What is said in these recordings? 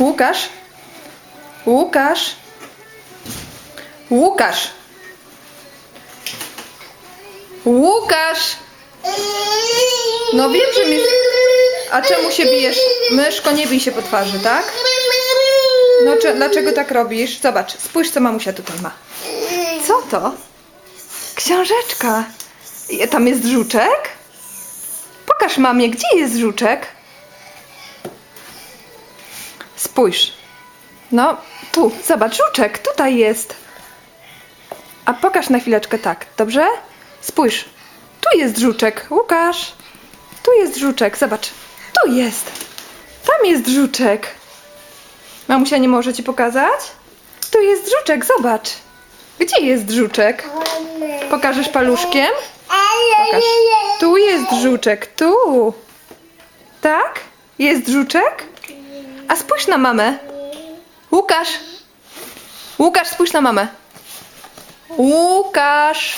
Łukasz? Łukasz? Łukasz? Łukasz! No wiem, że mnie... A czemu się bijesz? Myszko, nie bij się po twarzy, tak? No czy, dlaczego tak robisz? Zobacz, spójrz co mamusia tutaj ma. Co to? Książeczka. Tam jest żuczek? Pokaż mamie, gdzie jest żuczek? Spójrz. No, tu, zobacz, żuczek, tutaj jest. A pokaż na chwileczkę tak, dobrze? Spójrz. Tu jest żuczek, Łukasz. Tu jest żuczek, zobacz. Tu jest. Tam jest żuczek. Mamusia nie może ci pokazać? Tu jest żuczek, zobacz. Gdzie jest żuczek? Pokażesz paluszkiem? Pokaż. Tu jest żuczek, tu. Tak? Jest żuczek? A spójrz na mamę. Łukasz. Łukasz, spójrz na mamę. Łukasz.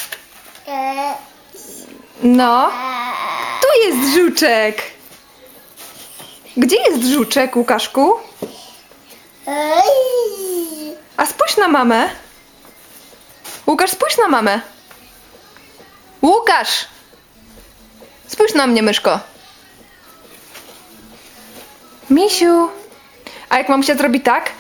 No. Tu jest żuczek. Gdzie jest żuczek, Łukaszku? A spójrz na mamę. Łukasz, spójrz na mamę. Łukasz! Spójrz na mnie, myszko. Misiu. A jak mamusia zrobi tak?